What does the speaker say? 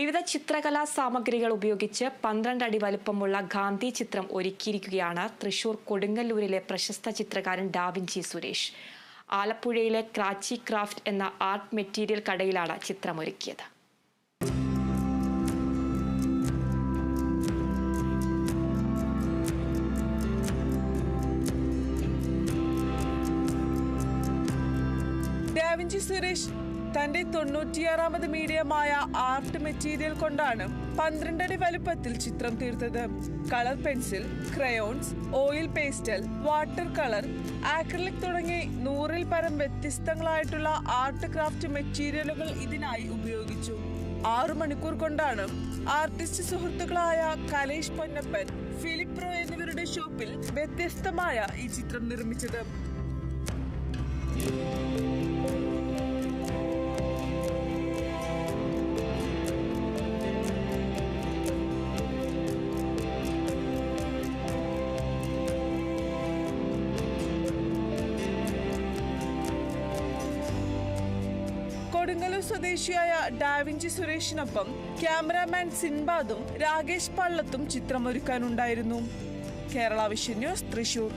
വിവിധ ചിത്രകലാ സാമഗ്രികൾ ഉപയോഗിച്ച് പന്ത്രണ്ട് അടി വലുപ്പമുള്ള ഗാന്ധി ചിത്രം ഒരുക്കിയിരിക്കുകയാണ് തൃശൂർ കൊടുങ്ങല്ലൂരിലെ പ്രശസ്ത ചിത്രകാരൻ ഡാവിഞ്ചി സുരേഷ്. ആലപ്പുഴയിലെ ക്രാച്ചി ക്രാഫ്റ്റ് എന്ന ആർട്ട് മെറ്റീരിയൽ കടയിലാണ് ചിത്രമൊരുക്കിയത്. ഡാവിഞ്ചി സുരേഷ് തന്റെ തൊണ്ണൂറ്റിയാറാമത് മീഡിയമായ ആർട്ട് മെറ്റീരിയൽ കൊണ്ടാണ് പന്ത്രണ്ടടി വലുപ്പത്തിൽ ചിത്രം തീർത്തത്. Colour pencil crayons oil pastel water colour acrylic തുടങ്ങി നൂറിൽ പരം വ്യത്യസ്തങ്ങളായിട്ടുള്ള ആർട്ട് ക്രാഫ്റ്റ് മെറ്റീരിയലുകൾ ഇതിനായി ഉപയോഗിച്ചു. ആറു മണിക്കൂർ കൊണ്ടാണ് ആർട്ടിസ്റ്റ് സുഹൃത്തുക്കളായ കലേഷ് പൊന്നപ്പൻ ഫിലിപ്പ് റോ എന്നിവരുടെ ഷോപ്പിൽ വ്യത്യസ്തമായ ഈ ചിത്രം നിർമ്മിച്ചത്. കൊടുങ്ങല്ലൂർ സ്വദേശിയായ ഡാവിഞ്ചി സുരേഷിനൊപ്പം ക്യാമറാമാൻ സിൻബാദും രാകേഷ് പള്ളത്തും ചിത്രമൊരുക്കാനുണ്ടായിരുന്നു. Kerala vision news Thrissur.